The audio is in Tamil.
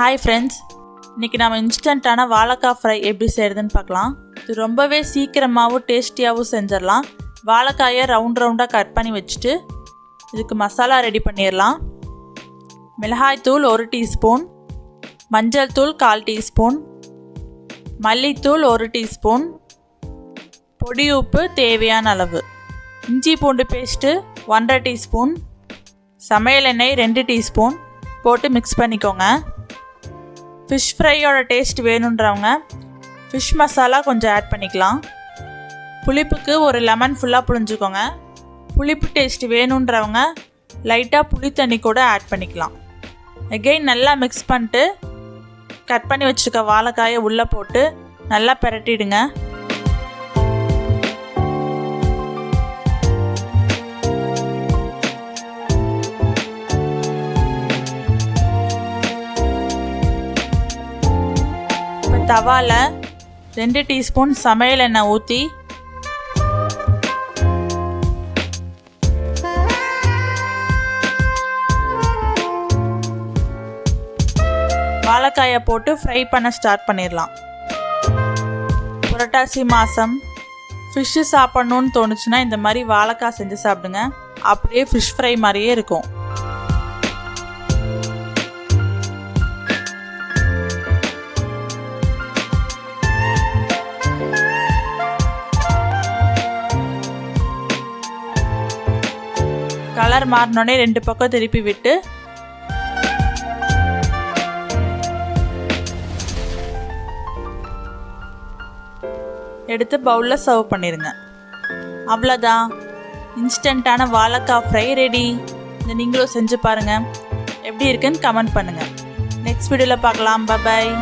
ஹாய் ஃப்ரெண்ட்ஸ் இன்றைக்கி நம்ம இன்ஸ்டண்ட்டான வாழைக்காய் ஃப்ரை எப்படி செய்கிறதுன்னு பார்க்கலாம். இது ரொம்பவே சீக்கிரமாகவும் டேஸ்டியாகவும் செஞ்சிடலாம். வாழைக்காயை ரவுண்ட் ரவுண்டாக கட் பண்ணி வச்சுட்டு இதுக்கு மசாலா ரெடி பண்ணிடலாம். மிளகாய்த்தூள் ஒரு டீஸ்பூன். மஞ்சள் தூள் கால் டீஸ்பூன். மல்லித்தூள் ஒரு டீஸ்பூன். பொடி உப்பு தேவையான அளவு. இஞ்சி பூண்டு பேஸ்ட்டு ஒன்றரை டீஸ்பூன். சமையல் எண்ணெய் ரெண்டு டீஸ்பூன். போட்டு மிக்ஸ் பண்ணிக்கோங்க. ஃபிஷ் ஃப்ரையோட டேஸ்ட் வேணுன்றவங்க ஃபிஷ் மசாலா கொஞ்சம் ஆட் பண்ணிக்கலாம். புளிப்புக்கு ஒரு லெமன் ஃபுல்லாக புழிஞ்சுக்கோங்க. புளிப்பு டேஸ்ட் வேணுன்றவங்க லைட்டாக புளி தண்ணி கூட ஆட் பண்ணிக்கலாம். எகெயின் நல்லா மிக்ஸ் பண்ணிட்டு கட் பண்ணி வச்சுருக்க வாழைக்காயை உள்ளே போட்டு நல்லா பெரட்டிடுங்க. தவாவில் ரெண்டு டீஸ்பூன் சமையல் எண்ணெய் ஊற்றி வாழைக்காயை போட்டு ஃப்ரை பண்ண ஸ்டார்ட் பண்ணிடலாம். புரட்டாசி மாதம் ஃபிஷ்ஷு சாப்பிட்ணுன்னு தோணுச்சுன்னா இந்த மாதிரி வாழைக்காய் செஞ்சு சாப்பிடுங்க. அப்படியே ஃபிஷ் ஃப்ரை மாதிரியே இருக்கும். கலர் மாறினோடனே ரெண்டு பக்கம் திருப்பி விட்டு எடுத்து பவுலில் சர்வ் பண்ணிடுங்க அவ்வளோதான் இன்ஸ்டண்ட்டான வாழைக்காய் ஃப்ரை ரெடி இதை நீங்களும் செஞ்சு பாருங்கள் எப்படி இருக்குன்னு கமெண்ட் பண்ணுங்கள் நெக்ஸ்ட் வீடியோவில் பார்க்கலாம். பாய்